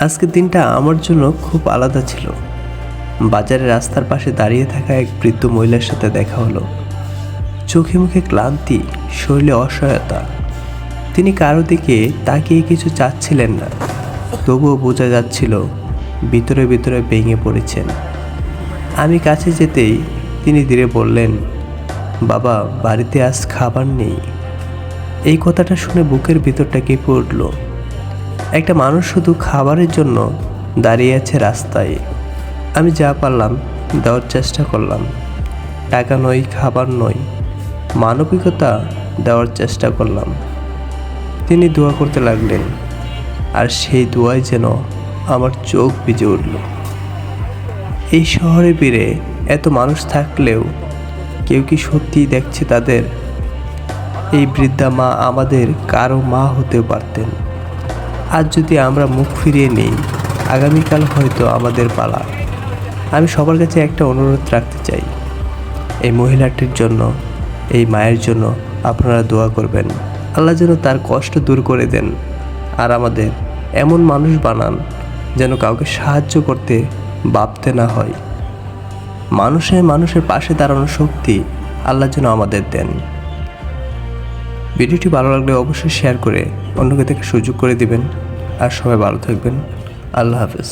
আজকের দিনটা আমার জন্য খুব আলাদা ছিল। বাজারে রাস্তার পাশে দাঁড়িয়ে থাকা এক বৃদ্ধ মহিলার সাথে দেখা হলো। চোখে মুখে ক্লান্তি, শরীরে অসহায়তা। তিনি কারও দিকে তাকিয়ে কিছু চাচ্ছিলেন না। তবুও বোঝা যাচ্ছিল, ভিতরে ভিতরে ভেঙে পড়েছেন। আমি কাছে যেতেই তিনি ধীরে বললেন, বাবা, বাড়িতে আজ খাবার নেই। এই কথাটা শুনে বুকের ভিতরটা কেঁপে উঠল। একটা মানুষ শুধু খাবারের জন্য দাঁড়িয়ে আছে রাস্তায়। আমি যা পারলাম, দেওয়ার চেষ্টা করলাম। টাকা নয়, খাবার নয়, মানবিকতা দেওয়ার চেষ্টা করলাম। তিনি দোয়া করতে লাগলেন, আর সেই দোয়ায় যেন আমার চোখ ভিজে উঠল। এই শহরে ফিরে এত মানুষ থাকলেও কেউ কি সত্যিই দেখছে তাদের? এই বৃদ্ধা মা আমাদের কারও মা হতেও পারতেন। আজ যদি আমরা মুখ ফিরিয়ে নেই, আগামীকাল হয়তো আমাদের পালা। আমি সবার কাছে একটা অনুরোধ রাখতে চাই। এই মহিলাটির জন্য, এই মায়ের জন্য আপনারা দোয়া করবেন। আল্লাহ যেন তার কষ্ট দূর করে দেন আর আমাদের এমন মানুষ বানান যেন কাউকে সাহায্য করতে ভাবতে না হয়। মানুষে মানুষের পাশে দাঁড়ানোর শক্তি আল্লাহ যেন আমাদের দেন। ভিডিওটি ভালো লাগলে অবশ্যই শেয়ার করে অন্যকে থেকে সুযোগ করে দিবেন। আর সবাই ভালো থাকবেন। আল্লাহ হাফেজ।